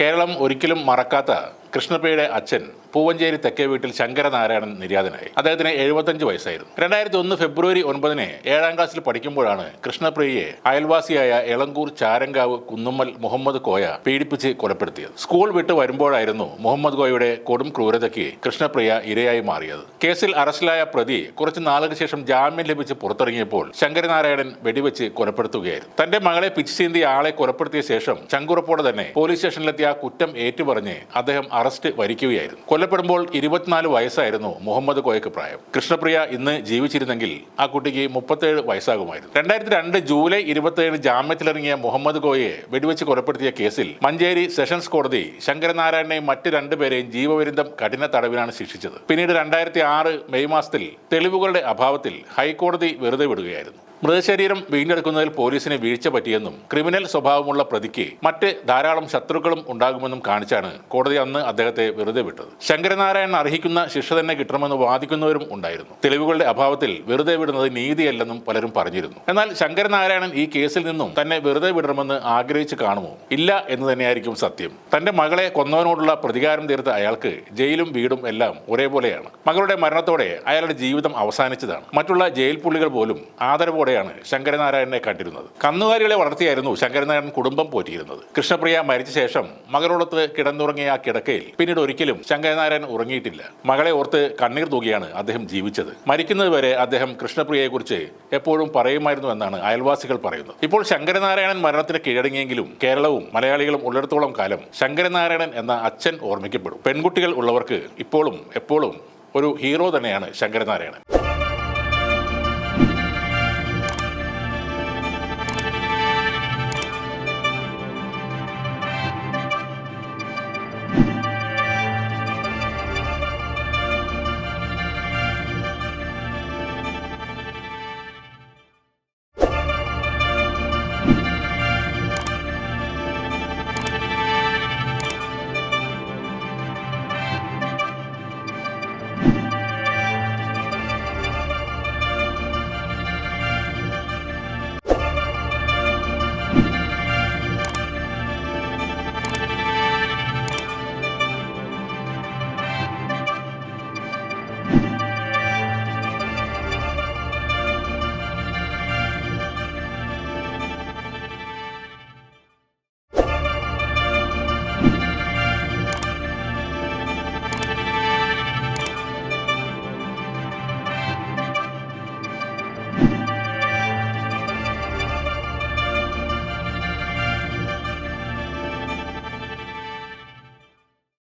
കേരളം ഒരിക്കലും മറക്കാത്ത കൃഷ്ണപ്രിയയുടെ അച്ഛൻ പൂവഞ്ചേരി തെക്കേ വീട്ടിൽ ശങ്കരനാരായണൻ നിര്യാതനായി. അദ്ദേഹത്തിന് എഴുപത്തഞ്ച് വയസ്സായിരുന്നു. രണ്ടായിരത്തി ഒന്ന് ഫെബ്രുവരി ഒൻപതിന് ഏഴാം ക്ലാസ്സിൽ പഠിക്കുമ്പോഴാണ് കൃഷ്ണപ്രിയയെ അയൽവാസിയായ എളങ്കൂർ ചാരങ്കാവ് കുന്നുമ്മൽ മുഹമ്മദ് കോയ പീഡിപ്പിച്ച് കൊലപ്പെടുത്തിയത്. സ്കൂൾ വിട്ട് വരുമ്പോഴായിരുന്നു മുഹമ്മദ് കോയയുടെ കൊടും ക്രൂരതയ്ക്ക് കൃഷ്ണപ്രിയ ഇരയായി മാറിയത്. കേസിൽ അറസ്റ്റിലായ പ്രതി കുറച്ച് നാളുകൾക്ക് ശേഷം ജാമ്യം ലഭിച്ച് പുറത്തിറങ്ങിയപ്പോൾ ശങ്കരനാരായണൻ വെടിവെച്ച് കൊലപ്പെടുത്തുകയായിരുന്നു. തന്റെ മകളെ പിച്ച് ചീന്തി ആളെ കൊലപ്പെടുത്തിയ ശേഷം ചങ്കുറപ്പോടെ തന്നെ പോലീസ് സ്റ്റേഷനിലെത്തിയ കുറ്റം ഏറ്റുപറഞ്ഞ് അദ്ദേഹം അറസ്റ്റ് വരിക്കുകയായിരുന്നു. കൊല്ലപ്പെടുമ്പോൾ ഇരുപത്തിനാല് വയസ്സായിരുന്നു മുഹമ്മദ് കോയക്ക് പ്രായം. കൃഷ്ണപ്രിയ ഇന്ന് ജീവിച്ചിരുന്നെങ്കിൽ ആ കുട്ടിക്ക് മുപ്പത്തേഴ് വയസ്സാകുമായിരുന്നു. രണ്ടായിരത്തി രണ്ട് ജൂലൈ ഇരുപത്തിയേഴ് ജാമ്യത്തിലിറങ്ങിയ മുഹമ്മദ് കോയയെ വെടിവെച്ച് കൊലപ്പെടുത്തിയ കേസിൽ മഞ്ചേരി സെഷൻസ് കോടതി ശങ്കരനാരായണനെയും മറ്റ് രണ്ടുപേരെയും ജീവപര്യന്തം കഠിന തടവിനാണ് ശിക്ഷിച്ചത്. പിന്നീട് രണ്ടായിരത്തി ആറ് മെയ് മാസത്തിൽ തെളിവുകളുടെ അഭാവത്തിൽ ഹൈക്കോടതി വെറുതെ വിടുകയായിരുന്നു. മൃതശരീരം വീണ്ടെടുക്കുന്നതിൽ പോലീസിന് വീഴ്ച പറ്റിയെന്നും ക്രിമിനൽ സ്വഭാവമുള്ള പ്രതിക്ക് മറ്റ് ധാരാളം ശത്രുക്കളും ഉണ്ടാകുമെന്നും കാണിച്ചാണ് കോടതി അന്ന് അദ്ദേഹത്തെ വെറുതെ വിട്ടത്. ശങ്കരനാരായണൻ അർഹിക്കുന്ന ശിക്ഷ തന്നെ കിട്ടണമെന്ന് വാദിക്കുന്നവരും ഉണ്ടായിരുന്നു. തെളിവുകളുടെ അഭാവത്തിൽ വെറുതെ വിടുന്നത് നീതിയല്ലെന്നും പലരും പറഞ്ഞിരുന്നു. എന്നാൽ ശങ്കരനാരായണൻ ഈ കേസിൽ നിന്നും തന്നെ വെറുതെ വിടണമെന്ന് ആഗ്രഹിച്ചു കാണുമോ? ഇല്ല എന്ന് തന്നെയായിരിക്കും സത്യം. തന്റെ മകളെ കൊന്നവനോടുള്ള പ്രതികാരം തീർത്ത അയാൾക്ക് ജയിലും വീടും എല്ലാം ഒരേപോലെയാണ്. മകളുടെ മരണത്തോടെ അയാളുടെ ജീവിതം അവസാനിച്ചതാണ്. മറ്റുള്ള ജയിൽ പുള്ളികൾ പോലും ആദരവോടെയാണ് ശങ്കരനാരായണനെ കണ്ടിരുന്നത്. കന്നുകാലികളെ വളർത്തിയായിരുന്നു ശങ്കരനാരായണൻ കുടുംബം പോറ്റിയിരുന്നത്. കൃഷ്ണപ്രിയ മരിച്ച ശേഷം മകളോടൊത്ത് കിടന്നുറങ്ങിയ ആ കിടക്കയിൽ പിന്നീട് ഒരിക്കലും ശങ്കരനാരായണൻ ഉറങ്ങിയിട്ടില്ല. മകളെ ഓർത്ത് കണ്ണീർ തൂകിയാണ് അദ്ദേഹം ജീവിച്ചത്. മരിക്കുന്നത് വരെ അദ്ദേഹം കൃഷ്ണപ്രിയയെക്കുറിച്ച് എപ്പോഴും പറയുമായിരുന്നു എന്നാണ് അയൽവാസികൾ പറയുന്നത്. ഇപ്പോൾ ശങ്കരനാരായണൻ മരണത്തിന് കീഴടങ്ങിയെങ്കിലും കേരളവും മലയാളികളും ഉള്ളിടത്തോളം കാലം ശങ്കരനാരായണൻ എന്ന അച്ഛൻ ഓർമ്മിക്കപ്പെടും. പെൺകുട്ടികൾ ഉള്ളവർക്ക് ഇപ്പോഴും എപ്പോഴും ഒരു ഹീറോ തന്നെയാണ് ശങ്കരനാരായണൻ.